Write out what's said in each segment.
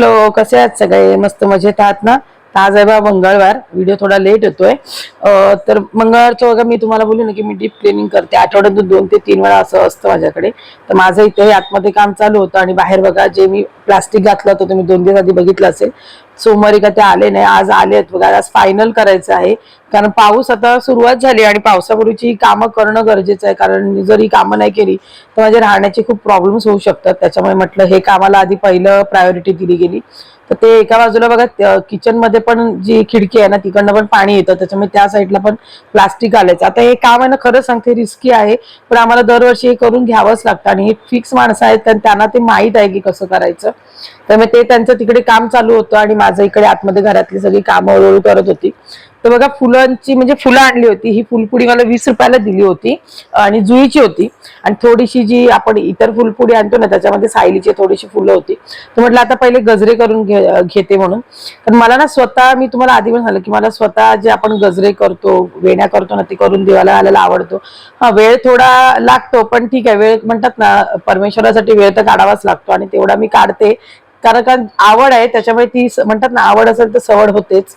Hello कसे आहात? सगळे मस्त मजेत आहात ना? आज आहे बा मंगळवार. व्हिडिओ थोडा लेट होतोय. तर मंगळवारचं बघा मी तुम्हाला बोलू ना की मी डीप क्लिनिंग करते. आठवड्यातून दोन ते तीन वेळा असं असतं माझ्याकडे. तर माझं इथे आतमध्ये काम चालू होतं आणि बाहेर बघा जे मी प्लास्टिक घातलं होतं तुम्ही दोन दिवस आधी बघितलं असेल. सोमवारी का ते आले नाही आज आले आहेत बघा आज फायनल करायचं आहे. कारण पाऊस आता सुरुवात झाली आणि पावसापूर्वीची कामं करणं गरजेचं आहे. कारण जर ही कामं नाही केली तर माझे राहण्याचे खूप प्रॉब्लेम्स होऊ शकतात. त्याच्यामुळे म्हटलं हे कामाला आधी पहिलं प्रायोरिटी दिली गेली. तर ते एका बाजूला बघा किचनमध्ये पण जी खिडकी आहे ना तिकडनं पण पाणी येतं. त्याच्यामुळे त्या साईडला पण प्लास्टिक आलायचं आता हे काम आहे ना खरं सांगते रिस्की आहे. पण आम्हाला दरवर्षी हे करून घ्यावंच लागतं. आणि हे फिक्स माणसं आहेत कारण त्यांना ते माहीत आहे की कसं करायचं. त्यामुळे ते त्यांचं तिकडे काम चालू होतं आणि माझं इकडे आतमध्ये घरातली सगळी कामं हळूहळू करत होती. तर बघा फुलांची म्हणजे फुलं आणली होती. ही फुलपुडी मला वीस रुपयाला दिली होती आणि जुईची होती. आणि थोडीशी जी आपण इतर फुलपुडी आणतो ना त्याच्यामध्ये सायलीची थोडीशी फुलं होती. तर म्हटलं आता पहिले गजरे करून घे- घेते म्हणून. कारण मला ना स्वतः मी तुम्हाला आधी पण झालं की मला स्वतः जे आपण गजरे करतो वेण्या करतो ना ते करून देवाला घालायला आवडतो. हा वेळ थोडा लागतो पण ठीक आहे. वेळ म्हणतात ना परमेश्वरासाठी वेळ तर काढावाच लागतो आणि तेवढा मी काढते. कारण कारण आवड आहे त्याच्यामुळे ती स- म्हणतात ना आवड असेल तर सवड होतेच.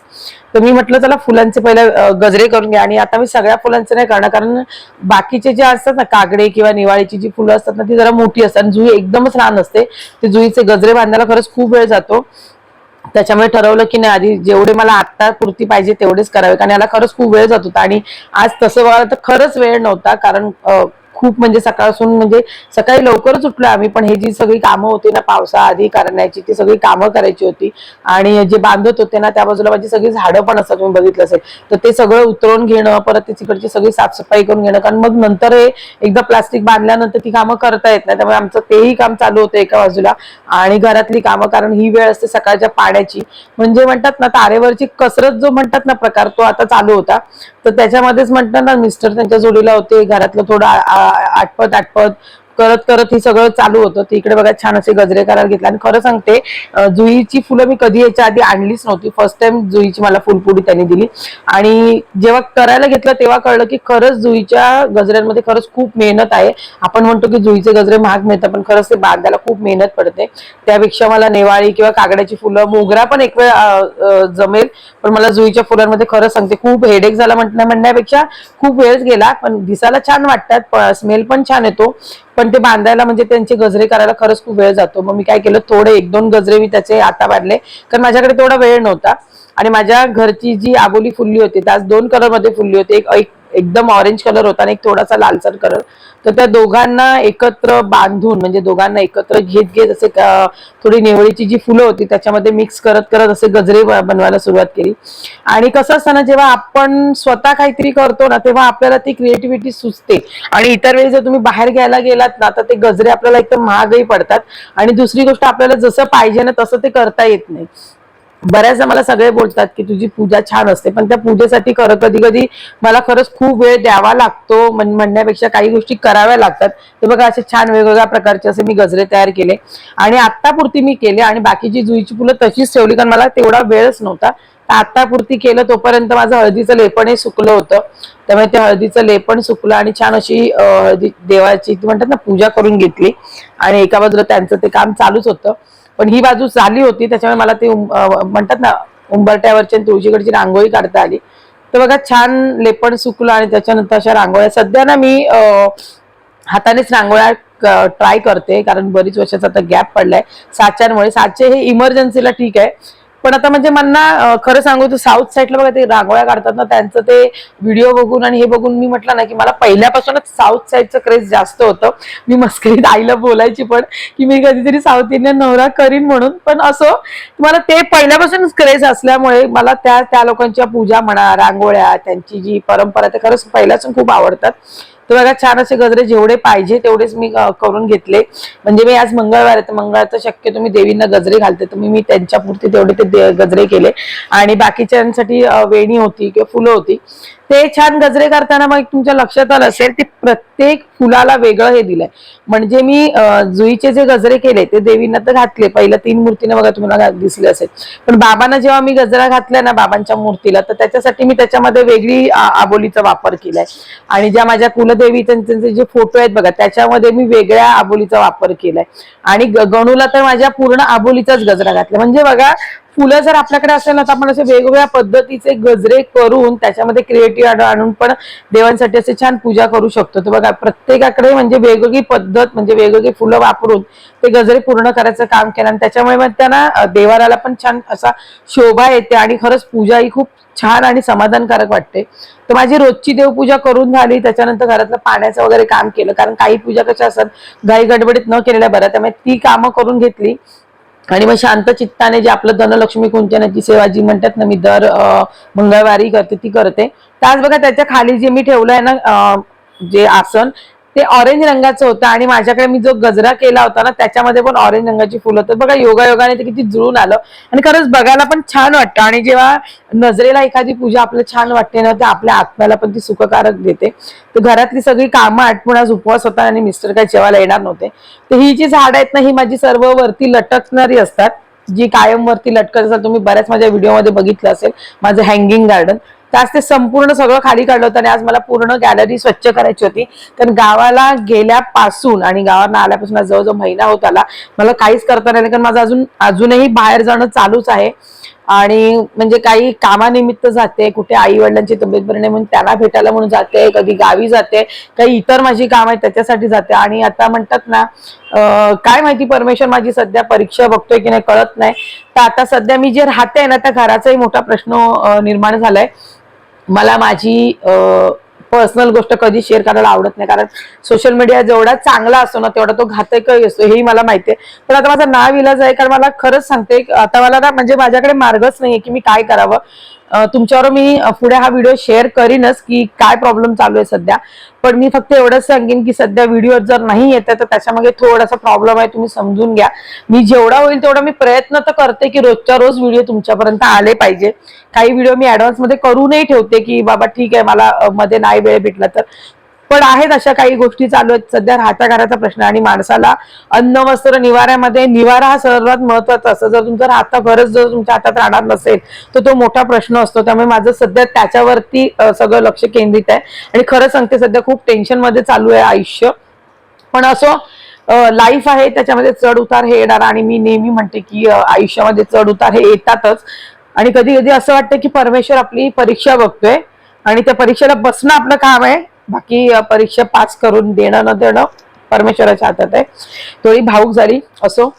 तर मी म्हटलं चला फुलांचे पहिले गजरे करून घ्या. आणि आता मी सगळ्या फुलांचे नाही करणार कारण बाकीचे जे असतात ना कागडे किंवा निवाळीची जी फुलं असतात ना ती जरा मोठी असतात आणि जुई एकदमच लहान असते. ते जुईचे गजरे बांधायला खरंच खूप वेळ जातो. त्याच्यामुळे ठरवलं की नाही आधी जेवढे मला आत्ता पुरती पाहिजे तेवढेच करावे कारण याला खरंच खूप वेळ जात होता. आणि आज तसं बघायला तर खरंच वेळ नव्हता कारण खूप म्हणजे सकाळपासून म्हणजे सकाळी लवकरच उठलो आम्ही पण हे जी सगळी कामं होती ना पावसाआधी करण्याची ती सगळी कामं करायची होती. आणि जे बांधत होते ना त्या बाजूला माझी सगळी झाडं पण असतात तुम्ही बघितलं असेल. तर ते सगळं उतरवून घेणं परत ते तिकडची सगळी साफसफाई करून घेणं कारण मग नंतर हे एकदा प्लास्टिक बांधल्यानंतर ती कामं करता येत नाही. त्यामुळे आमचं तेही काम चालू होतं एका बाजूला. आणि घरातली कामं कारण ही वेळ असते सकाळच्या पाण्याची. म्हणजे म्हणतात ना तारेवरची कसरत जो म्हणतात ना प्रकार तो आता चालू होता. तर त्याच्यामध्येच म्हणतात ना मिस्टर त्यांच्या जोडीला होते घरातलं थोडं আটপথ আটপথ करत करत हे सगळं चालू होतं. ते इकडे बघा छान असे गजरे करायला घेतले. आणि खरं सांगते जुईची फुलं मी कधी याच्या आधी आणलीच नव्हती. फर्स्ट टाइम जुईची मला फुलपुडी त्यांनी दिली. आणि जेव्हा करायला घेतलं तेव्हा कळलं की खरंच जुईच्या गजऱ्यांमध्ये खरंच खूप मेहनत आहे. आपण म्हणतो की जुईचे गजरे महाग मिळतात पण खरंच ते बांधायला खूप मेहनत पडते. त्यापेक्षा मला नेवाळी किंवा कागडाची फुलं मोगरा पण एक वेळ जमेल. पण मला जुईच्या फुलांमध्ये खरंच सांगते खूप हेडेक झाला म्हटलं म्हणण्यापेक्षा खूप वेळच गेला. पण दिसायला छान वाटतात स्मेल पण छान येतो. पण ते बांधायला म्हणजे त्यांचे गजरे करायला खरंच खूप वेळ जातो. मग मी काय केलं थोडे एक दोन गजरे मी त्याचे आता बांधले. कारण माझ्याकडे तेवढा वेळ नव्हता. आणि माझ्या घरची जी आबोली फुलली होती त्याच दोन कलरमध्ये फुलली होती. एक एक एकदम ऑरेंज कलर होता आणि एक थोडासा लालसर कलर तर त्या दोघांना एकत्र बांधून म्हणजे दोघांना एकत्र घेत घेत असे थोडी नेवळीची जी फुलं होती त्याच्यामध्ये मिक्स करत करत असे गजरे बनवायला सुरुवात केली. आणि कसं असतं ना जेव्हा आपण स्वतः काहीतरी करतो ना तेव्हा आपल्याला ती क्रिएटिव्हिटी सुचते. आणि इतर वेळी जर तुम्ही बाहेर घ्यायला गेलात ना तर ते गजरे आपल्याला एकदम महागही पडतात. आणि दुसरी गोष्ट आपल्याला जसं पाहिजे ना तसं ते करता येत नाही. बऱ्याचदा मला सगळे बोलतात की तुझी पूजा छान असते पण त्या पूजेसाठी खरं कधी कधी मला खरंच खूप वेळ द्यावा लागतो. म्हण- म्हणण्यापेक्षा काही गोष्टी कराव्या लागतात. तर बघा असे छान वेगवेगळ्या प्रकारचे असे मी गजरे तयार केले. आणि आत्तापुरती मी केले आणि बाकीची जुईची फुलं तशीच ठेवली कारण मला तेवढा वेळच नव्हता. तर आत्तापुरती केलं तोपर्यंत माझं हळदीचं लेपणही सुकलं होतं. त्यामुळे ते हळदीचं लेपण सुकलं आणि छान अशी हळदी देवाची ती म्हणतात ना पूजा करून घेतली. आणि एका बाजूला त्यांचं ते काम चालूच होतं. पण ही बाजू झाली होती त्याच्यामुळे मला ते म्हणतात ना उंबरट्यावरची आणि तुळशीकडची रांगोळी काढता आली. तर बघा छान लेपण सुकलं आणि त्याच्यानंतर अशा रांगोळ्या. सध्या ना मी हातानेच रांगोळ्या ट्राय करते कारण बरीच वर्षाचा आता गॅप पडलाय. साच्यामुळे साचे हे इमर्जन्सीला ठीक आहे. पण आता म्हणजे मला खरं सांगू तर साऊथ साईडला बघा ते रांगोळ्या काढतात ना त्यांचं ते व्हिडिओ बघून आणि हे बघून मी म्हटलं ना की मला पहिल्यापासूनच साऊथ साईडचं क्रेज जास्त होतं. मी मस्करीत आईला बोलायची पण की मी कधीतरी साऊथ इंडियन नवरा करीन म्हणून. पण असो मला ते पहिल्यापासूनच क्रेज असल्यामुळे मला त्या त्या लोकांच्या पूजा म्हणा रांगोळ्या त्यांची जी परंपरा ते खरंच पहिल्यापासून खूप आवडतात. तर बघा छान असे गजरे जेवढे पाहिजे तेवढेच मी करून घेतले. म्हणजे मी आज मंगळवार आहे तर मंगळवारचं शक्य तुम्ही देवींना गजरे घालते. तर मी मी त्यांच्या तेवढे ते गजरे केले. आणि बाकीच्यांसाठी वेणी होती किंवा फुलं होती. ते छान गजरे करताना मग तुमच्या लक्षात आलं असेल ते प्रत्येक फुलाला वेगळं हे दिलंय. म्हणजे मी जुईचे जे गजरे केले ते देवींना तर घातले. पहिल्या तीन मूर्तीने बघा तुम्हाला दिसले असेल. पण बाबांना जेव्हा मी गजरा घातला ना बाबांच्या मूर्तीला तर त्याच्यासाठी मी त्याच्यामध्ये वेगळी आबोलीचा वापर केलाय. आणि ज्या माझ्या कुलदेवी त्यांचे जे फोटो आहेत बघा त्याच्यामध्ये मी वेगळ्या आबोलीचा वापर केलाय. आणि ग- गणूला तर माझ्या पूर्ण आबोलीचाच गजरा घातला. म्हणजे बघा फुलं जर आपल्याकडे असेल ना तर आपण असे वेगवेगळ्या पद्धतीचे गजरे करून त्याच्यामध्ये क्रिएटिव्ह आणून पण देवांसाठी असे छान पूजा करू शकतो. तर बघा प्रत्येकाकडे म्हणजे वेगवेगळी पद्धत म्हणजे वेगवेगळी फुलं वापरून ते गजरे पूर्ण करायचं काम केलं आणि त्याच्यामुळे मग त्यांना देवाराला पण छान असा शोभा येते आणि खरंच पूजा ही खूप छान आणि समाधानकारक वाटते. तर माझी रोजची देवपूजा करून झाली. त्याच्यानंतर घरातलं पाण्याचं वगैरे काम केलं. कारण काही पूजा कशा असतात घाई गडबडीत न केलेल्या बऱ्या त्यामुळे ती कामं करून घेतली. आणि मग शांत चित्ताने जे आपलं धनलक्ष्मी कुंचनाची सेवा जी म्हणतात ना मी दर मंगळवारी करते ती करते. त्याच बघा त्याच्याखाली जे मी ठेवलंय ना जे आसन ते ऑरेंज रंगाचं होतं आणि माझ्याकडे मी जो गजरा केला होता ना त्याच्यामध्ये पण ऑरेंज रंगाची फुलं होतं. बघा योगा योगाने ते किती जुळून आलं. आणि खरंच बघायला पण छान वाटतं. आणि जेव्हा नजरेला एखादी पूजा आपल्याला छान वाटते ना ते आपल्या आत्म्याला पण ती सुखकारक देते. तर घरातली सगळी कामं आटपून आज उपवास होता आणि मिस्टर काय जेवायला येणार नव्हते. तर ही जी झाडं आहेत ना ही माझी सर्व वरती लटकणारी असतात. जी कायम वरती लटकत असेल तुम्ही बऱ्याच माझ्या व्हिडिओमध्ये बघितलं असेल. माझं हँगिंग गार्डन तर आज ते संपूर्ण सगळं खाली काढलं होतं आणि आज मला पूर्ण गॅलरी स्वच्छ करायची होती. कारण गावाला गेल्यापासून आणि गावाला आल्यापासून जवळजवळ महिना होत आला. मला काहीच करता नाही कारण माझं अजून अजूनही बाहेर जाणं चालूच आहे. आणि म्हणजे काही कामानिमित्त जाते कुठे आई वडिलांची तब्येत बरी नाही म्हणून त्यांना भेटायला म्हणून जाते कधी गावी जाते काही इतर माझी काम आहे त्याच्यासाठी जाते. आणि आता म्हणतात ना काय माहिती परमेश्वर माझी सध्या परीक्षा बघतोय की नाही कळत नाही. तर आता सध्या मी जे राहते ना त्या घराचाही मोठा प्रश्न निर्माण झालाय. मला माझी पर्सनल गोष्ट कधी शेअर करायला आवडत नाही. कारण सोशल मीडिया जेवढा चांगला असतो ना तेवढा तो घातकही असतो. हेही मला माहिती आहे. पण आता माझा नाव इलाज आहे कारण मला खरंच सांगते आता मला ना म्हणजे माझ्याकडे मार्गच नाहीये की मी काय करावं. तुमच्यावर मी पुढे हा व्हिडिओ शेअर करीनच की काय प्रॉब्लेम चालू आहे सध्या. पण मी फक्त एवढंच सांगेन की सध्या व्हिडिओ जर नाही येत आहे तर त्याच्यामध्ये थोडासा प्रॉब्लेम आहे तुम्ही समजून घ्या. मी जेवढा होईल तेवढा मी प्रयत्न तर करते की रोजच्या रोज व्हिडिओ तुमच्यापर्यंत आले पाहिजे. काही व्हिडिओ मी ऍडव्हान्समध्ये करूनही ठेवते की बाबा ठीक आहे मला मध्ये नाही वेळ भेटला तर. पण आहेत अशा काही गोष्टी चालू आहेत. सध्या राहत्या घराचा प्रश्न आणि माणसाला अन्न वस्त्र निवाऱ्यामध्ये निवारा हा सर्वात महत्त्वाचा असतो जर तुमचं राहता घरच जर तुमच्या हातात राहणार नसेल तर तो मोठा प्रश्न असतो. त्यामुळे माझं सध्या त्याच्यावरती सगळं लक्ष केंद्रित आहे. आणि खरं सांगते सध्या खूप टेन्शनमध्ये चालू आहे आयुष्य. पण असं लाईफ आहे त्याच्यामध्ये चढ उतार हे येणार. आणि मी नेहमी म्हणते की आयुष्यामध्ये चढ उतार हे येतातच. आणि कधी कधी असं वाटतं की परमेश्वर आपली परीक्षा बघतोय. आणि त्या परीक्षेला बसणं आपलं काम आहे. बाकी परीक्षा पास करून देणं न देणं परमेश्वराच्या हातात आहे. थोडी भाऊक झाली असो.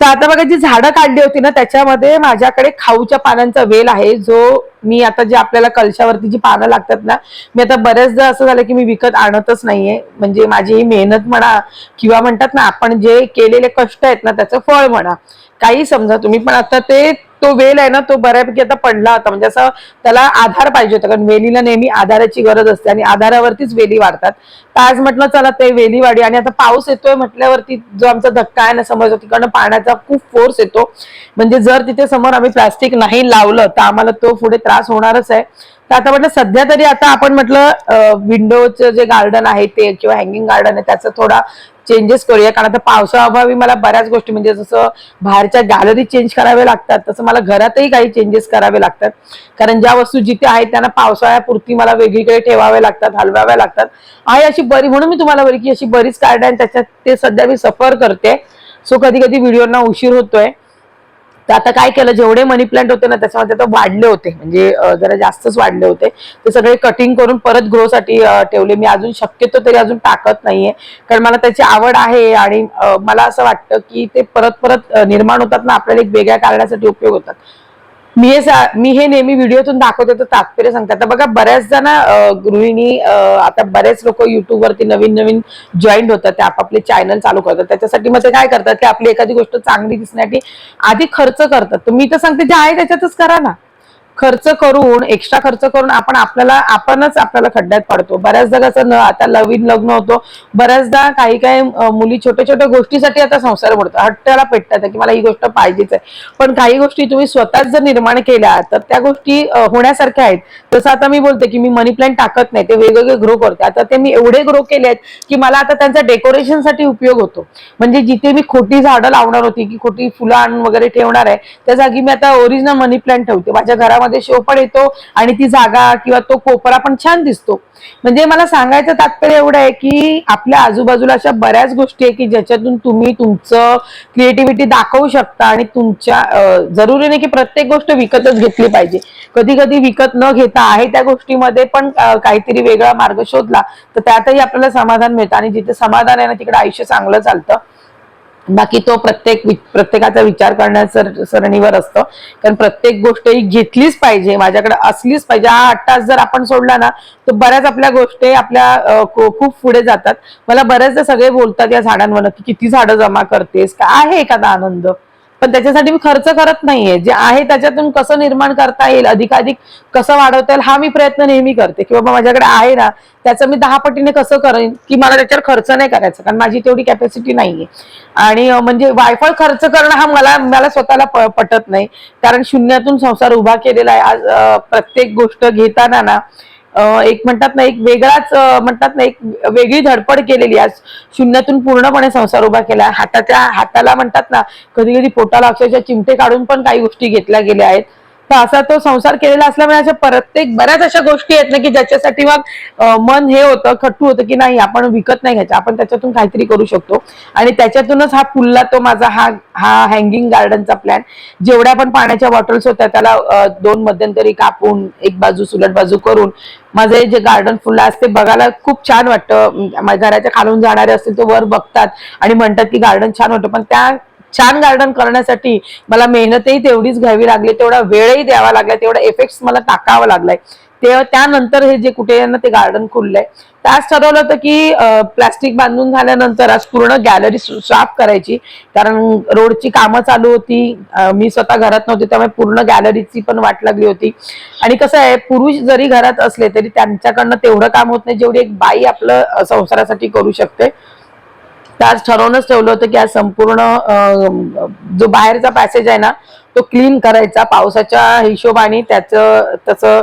तर आता बघा जी झाडं काढली होती ना त्याच्यामध्ये माझ्याकडे खाऊच्या पानांचा वेल आहे. जो मी आता जे आपल्याला कलशावरती जी पानं लागतात ना मी आता बऱ्याचदा असं झालं की मी विकत आणतच नाहीये. म्हणजे माझी ही मेहनत म्हणा किंवा म्हणतात ना आपण जे केलेले कष्ट आहेत ना त्याचं फळ म्हणा. काही समजा तुम्ही पण आता ते तो वेल आहे ना तो बऱ्यापैकी आता पडला होता. म्हणजे असं त्याला आधार पाहिजे होता कारण वेलीला नेहमी आधाराची गरज असते आणि आधारावरतीच वेली वाढतात. तर आज म्हटलं चला ते वेली वाढी. आणि आता पाऊस येतोय म्हटल्यावरती जो आमचा धक्का आहे ना समोर तिकडनं पाण्याचा खूप फोर्स येतो. म्हणजे जर तिथे समोर आम्ही प्लास्टिक नाही लावलं तर आम्हाला तो पुढे त्रास होणारच आहे. तर आता म्हटलं सध्या तरी आता आपण म्हटलं विंडोचं जे गार्डन आहे ते किंवा हँगिंग गार्डन आहे त्याचा थोडा चेंजेस करूया. कारण आता पावसाअभावी मला बऱ्याच गोष्टी म्हणजे जसं बाहेरच्या गॅलरी चेंज कराव्या लागतात तसं मला घरातही काही चेंजेस करावे लागतात. कारण ज्या वस्तू जिथे आहेत त्यांना पावसाळ्यापुरती मला वेगळीकडे ठेवाव्या लागतात हलवाव्या लागतात. आहे अशी बरी म्हणून मी तुम्हाला बरी की अशी बरीच कार्ड आहे त्याच्यात ते सध्या मी सफर करते. सो कधी कधी व्हिडिओना उशीर होतोय. तर आता काय केलं जेवढे मनी प्लांट होते ना त्याच्यामध्ये तर वाढले होते. म्हणजे जरा जास्तच वाढले होते. ते सगळे कटिंग करून परत ग्रो साठी ठेवले. मी अजून शक्यतो तरी अजून टाकत नाहीये. कारण मला त्याची आवड आहे आणि मला असं वाटतं की ते परत परत निर्माण होतात ना आपल्याला एक वेगळ्या कारणासाठी उपयोग होतात. मी हे मी हे नेहमी व्हिडिओतून दाखवते तर तात्पर्य सांगतात. आता बघा बऱ्याच जण गृहिणी आता बरेच लोक युट्यूबवरती नवीन नवीन जॉईन होतात ते आपापले चॅनल चालू करतात. त्याच्यासाठी मग ते काय करतात की आपली एखादी गोष्ट चांगली दिसण्यासाठी आधी खर्च करतात. तर मी तर सांगते जे आहे त्याच्यातच करा ना. खर्च करून एक्स्ट्रा खर्च करून आपण आपल्याला आपणच आपल्याला खड्ड्यात पाडतो. बऱ्याचदा कसं न आता नवीन लग्न होतो. बऱ्याचदा काही काही मुली छोट्या छोट्या गोष्टीसाठी आता संसार मोडतात. हट्टाला पेटतात की मला ही गोष्ट पाहिजेच आहे. पण काही गोष्टी तुम्ही स्वतःच जर निर्माण केल्या तर त्या गोष्टी होण्यासारख्या आहेत. तसं आता मी बोलते की मी मनी प्लॅन टाकत नाही ते वेगवेगळे ग्रो करते. आता ते मी एवढे ग्रो केले आहेत की मला आता त्यांचा डेकोरेशनसाठी उपयोग होतो. म्हणजे जिथे मी खोटी झाडं लावणार होती की खोटी फुलं आणून वगैरे ठेवणार आहे त्या जागी मी आता ओरिजिनल मनी प्लॅन ठेवते. माझ्या घरामध्ये शो पण येतो आणि ती जागा किंवा तो कोपरा पण छान दिसतो. म्हणजे मला सांगायचं तात्पर्य एवढं आहे की आपल्या आजूबाजूला अशा बऱ्याच गोष्टी आहे की ज्याच्यातून तुम्ही तुमचं क्रिएटिव्हिटी दाखवू शकता आणि तुमच्या जरुरी नाही की प्रत्येक गोष्ट विकतच घेतली पाहिजे. कधी कधी विकत न घेता आहे त्या गोष्टीमध्ये पण काहीतरी वेगळा मार्ग शोधला तर त्यातही आपल्याला समाधान मिळतं आणि जिथे समाधान आहे ना तिकडे आयुष्य चांगलं चालतं. बाकी तो प्रत्येक वि- प्रत्येकाचा विचार करण्याचं सरणीवर असतं. कारण प्रत्येक गोष्ट ही घेतलीच पाहिजे माझ्याकडे असलीच पाहिजे. हा आठ तास जर आपण सोडला ना तर बऱ्याच आपल्या गोष्टी आपल्या खूप पुढे जातात. मला बऱ्याचदा सगळे बोलतात या झाडांवर की किती झाडं जमा करतेस का आहे एखादा आनंद? पण त्याच्यासाठी मी खर्च करत नाहीये. जे आहे त्याच्यातून कसं निर्माण करता येईल अधिकाधिक कसं वाढवता येईल हा मी प्रयत्न नेहमी करते. की बाबा माझ्याकडे आहे ना त्याचं मी दहा पटीने कसं करेन की मला त्याच्यावर खर्च नाही करायचा कारण माझी तेवढी कॅपॅसिटी नाहीये. आणि म्हणजे वायफळ खर्च करणं हा मला मला स्वतःला प- पटत नाही. कारण शून्यातून संसार उभा केलेला आहे. आज प्रत्येक गोष्ट घेताना ना एक म्हणतात ना एक वेगळाच म्हणतात ना एक वेगळी धडपड केलेली आज. शून्यातून पूर्णपणे संसार उभा केला. हाताच्या हाताला म्हणतात ना कधी कधी पोटाला अक्षरशः चिमटे काढून पण काही गोष्टी घेतल्या गेल्या आहेत. तर असा तो संसार केलेला असल्यामुळे अशा प्रत्येक बऱ्याच अशा गोष्टी आहेत ना की ज्याच्यासाठी मग मन हे होतं खट्टू होतं की नाही आपण विकत नाही घ्यायचं. आपण त्याच्यातून काहीतरी करू शकतो. आणि त्याच्यातूनच हा फुलला तो माझा हा हा हँगिंग गार्डनचा प्लॅन जेवढ्या पण पाण्याच्या बॉटल्स होत्या त्याला दोन मध्यंतरी कापून एक बाजू सुलट बाजू करून माझं जे गार्डन फुलं असते बघायला खूप छान वाटतं. माझ्या घराच्या खालून जाणारे असतील तर वर बघतात आणि म्हणतात की गार्डन छान वाटतं पण त्या छान गार्डन करण्यासाठी मला मेहनतही तेवढीच घ्यावी लागली तेवढा वेळही द्यावा लागला तेवढा इफेक्ट्स मला टाकावा लागलाय. ते त्यानंतर हे जे कुठे ना ते गार्डन खुललंय. त्याच ठरवलं होतं की प्लास्टिक बांधून झाल्यानंतर आज पूर्ण गॅलरी साफ करायची. कारण रोडची कामं चालू होती. मी स्वतः घरात नव्हते त्यामुळे पूर्ण गॅलरीची पण वाट लागली होती. आणि कसं आहे पुरुष जरी घरात असले तरी त्यांच्याकडनं तेवढं काम होत नाही जेवढी एक बाई आपलं संसारासाठी करू शकते. तर आज ठरवूनच ठेवलं होतं की आज संपूर्ण जो बाहेरचा पॅसेज आहे ना तो क्लीन करायचा. पावसाच्या हिशोबाने त्याचं त्याचं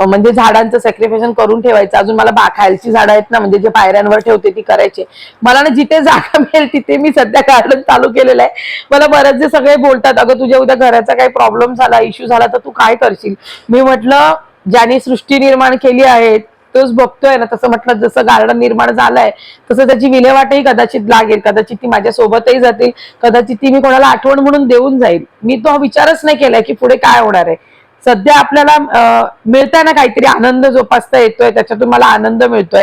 म्हणजे झाडांचं सॅक्रिफिकेशन करून ठेवायचं. अजून मला बा खायची झाडं आहेत ना म्हणजे जे पायऱ्यांवर ठेवते ती करायची. मला ना जिथे जागा मिळेल तिथे मी सध्या गार्डन चालू केलेलं आहे. मला बरेचसे सगळे बोलतात अगं तुझ्या उद्या घराचा काही प्रॉब्लेम झाला इश्यू झाला तर तू काय करशील? मी म्हटलं ज्याने सृष्टी निर्माण केली आहेत तोच बघतोय ना तसं म्हटलं जसं गार्डन निर्माण झालंय तसं त्याची विल्हेवाटही कदाचित लागेल कदाचित ती माझ्या सोबतही जातील कदाचित ती मी कोणाला आठवण म्हणून देऊन जाईल. मी तो विचारच नाही केलाय की पुढे काय होणार आहे. सध्या आपल्याला मिळताय ना काहीतरी आनंद जोपासता येतोय त्याच्यातून मला आनंद मिळतोय.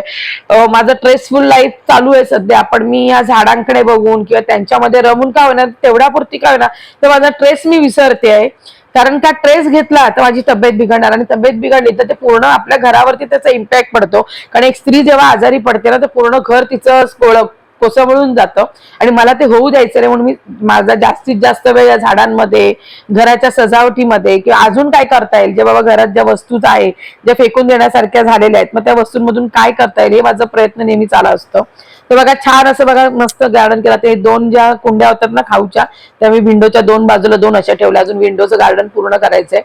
माझं स्ट्रेसफुल लाईफ चालू आहे सध्या पण मी या झाडांकडे बघून किंवा त्यांच्यामध्ये रमून का होईना तेवढ्यापुरती का होईना तर माझा ट्रेस मी विसरते आहे. कारण का ट्रेस घेतला तर माझी तब्येत बिघडणार आणि तब्येत बिघडली तर ते पूर्ण आपल्या घरावरती त्याचा इम्पॅक्ट पडतो. कारण एक स्त्री जेव्हा आजारी पडते ना तर पूर्ण घर तिचं कोळ- कोसळून जातं. आणि मला ते होऊ द्यायचं नाही म्हणून मी माझा जास्तीत जास्त वेळ या झाडांमध्ये घराच्या सजावटीमध्ये किंवा अजून काय करता येईल? जे बाबा घरात ज्या वस्तूच आहे ज्या फेकून देण्यासारख्या झालेल्या आहेत मग त्या वस्तूंमधून काय करता येईल हे माझा प्रयत्न नेहमी चालू असतो. तर बघा छान असं बघा मस्त गार्डन केलं. ते दोन ज्या कुंड्या होतात ना खाऊच्या त्या मी विंडोच्या दोन बाजूला दोन अशा ठेवल्या. अजून विंडोचं गार्डन पूर्ण करायचंय.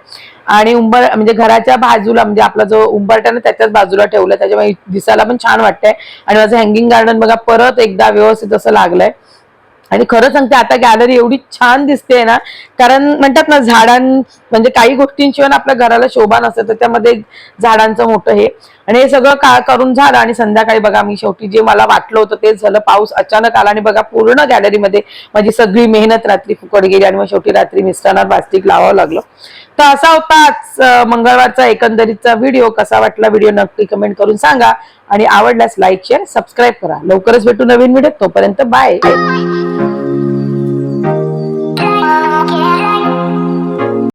आणि उंबर म्हणजे घराच्या बाजूला म्हणजे आपला जो उंबरटा ना त्याच्याच बाजूला ठेवलं. त्याच्यामुळे दिसायला पण छान वाटतंय. आणि माझं हँगिंग गार्डन बघा परत एकदा व्यवस्थित असं लागलंय. आणि खरं सांगते आता गॅलरी एवढी छान दिसते ना कारण म्हणतात ना झाडां म्हणजे काही गोष्टींशिवाय आपल्या घराला शोभा नसते तर त्यामध्ये झाडांचं मोठं हे. आणि हे सगळं का करून झालं आणि संध्याकाळी बघा मी शेवटी जे मला वाटलं होतं तेच झालं पाऊस अचानक आला आणि बघा पूर्ण गॅलरीमध्ये माझी सगळी मेहनत रात्री फुकट गेली आणि मग शेवटी रात्री मिस्टरांना प्लास्टिक लावावं लागलं. तर असा होता आज मंगळवारचा एकंदरीतचा व्हिडिओ. कसा वाटला व्हिडिओ नक्की कमेंट करून सांगा. आणि आवडल्यास लाईक शेअर सबस्क्राईब करा. लवकरच भेटू नवीन व्हिडिओ. तोपर्यंत बाय.